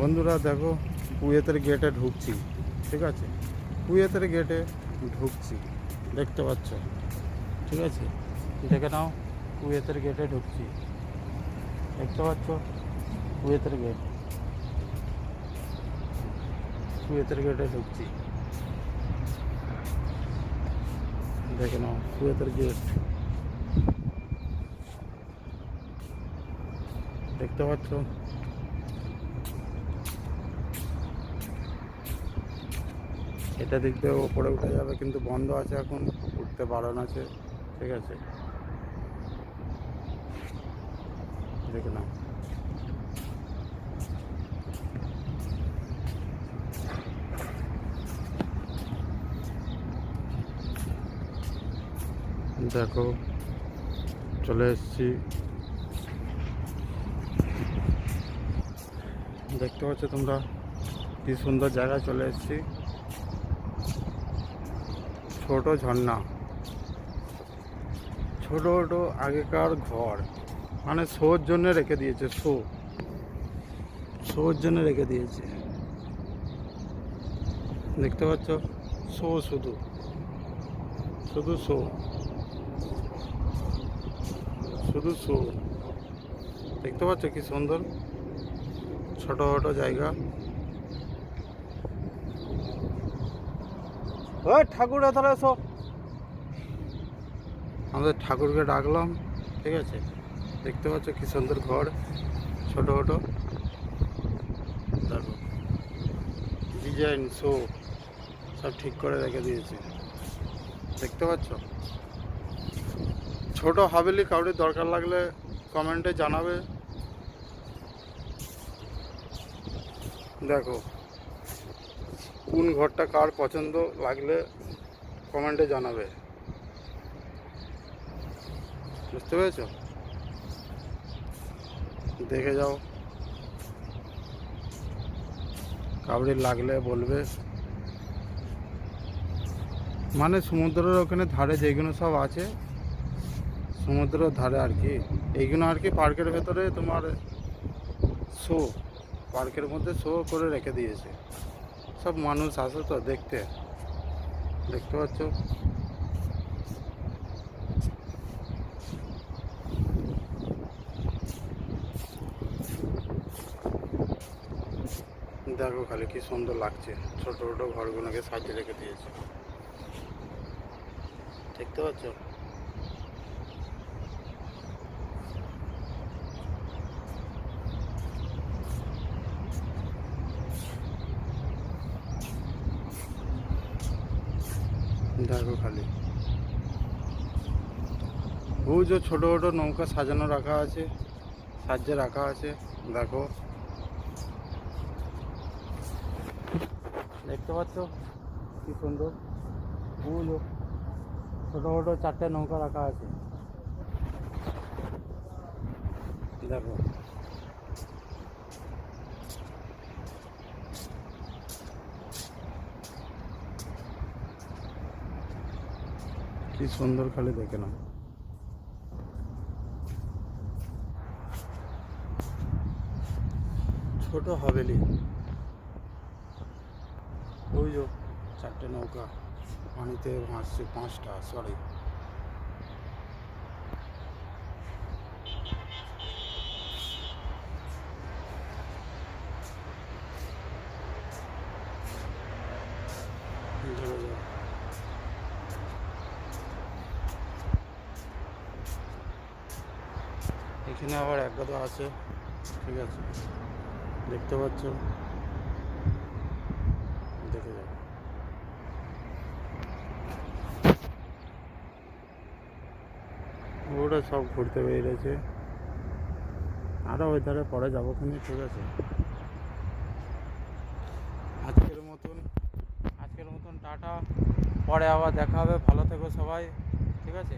বন্ধুরা দেখো, কুয়েতের গেটে ঢুকছি, ঠিক আছে? কুয়েতের গেটে ঢুকছি, দেখতে পাচ্ছ? ঠিক আছে? দেখে নাও, কুয়েতের গেটে ঢুকছি। দেখতে পাচ্ছ? কুয়েতের গেট কুয়েতের গেটে ঢুকছি। দেখে নাও, কুয়েতের গেট দেখতে পাচ্ছ? এটা দিক ওপরে উঠে যাবে, কিন্তু বন্ধ আছে এখন, উঠতে বারণ আছে, ঠিক আছে। দেখে নাও। দেখো, চলে এসেছি। দেখতে পাচ্ছ তোমরা, কি সুন্দর জায়গায় চলে এসেছি। ছোট ঝর্ণা। ছোট ছোট আগেকার ঘর। মানে শোর জন্য রেখে দিয়েছে, শো। শোর জন্য রেখে দিয়েছে। দেখতে পাচ্ছ? শো শুধু। শুধু শো। শুধু শো। দেখতে পাচ্ছ কি সুন্দর? ছোট ছোট জায়গা। ও ঠাকুর এধারে এসো। আমাদের ঠাকুরকে ডাকলাম, ঠিক আছে? দেখতে পাচ্ছ কি সুন্দর ঘর, ছোট ছোট। দেখো ডিজাইন শো সব ঠিক করে রেখে দিয়েছে। দেখতে পাচ্ছ? ছোট হাভেলি কাউরির দরকার লাগলে কমেন্টে জানাবে। দেখো কোন ঘরটা কার পছন্দ লাগলে কমেন্টে জানাবে। বুঝতে পেরেছ? দেখে যাও। কাউরির লাগলে বলবে। মানে সমুদ্রের ওখানে ধারে যেগুলো সব আছে, সমুদ্রের ধারে আর কি। এইগুলো আর কি পার্কের ভেতরে তোমার শো, পার্কের মধ্যে শো করে রেখে দিয়েছে। সব মানুষ আসে তো দেখতে। দেখতে পাচ্ছ? দেখো খালি কি সুন্দর লাগছে। ছোট ছোট ঘরগুলোকে সাজিয়ে রেখে দিয়েছে। দেখতে পাচ্ছ? দেখো খালি। ওই যে ছোট ছোট নৌকা সাজানো রাখা আছে সাজিয়ে রাখা আছে, দেখো। দেখতে পাচ্ছ? কি সুন্দর। ওগুলো ছোট ছোট চারটে নৌকা রাখা আছে। দেখো। কি সুন্দর খালি দেখে না ছোট হাভেলি ওই যে চারটে নৌকা, পানিতে ভাসছে পাঁচটা সরি এখানে আবার এক গাদা আছে। ঠিক আছে। দেখতে পাচ্ছ? দেখে যাও। ওটা সব ঘুরতে বেরিয়েছে। আরও ওই ধারে পরে যাব খানি ঠিক আছে। আজকের মতন আজকের মতন টাটা। পরে আবার দেখা হবে। ভালো থেকো সবাই। ঠিক আছে?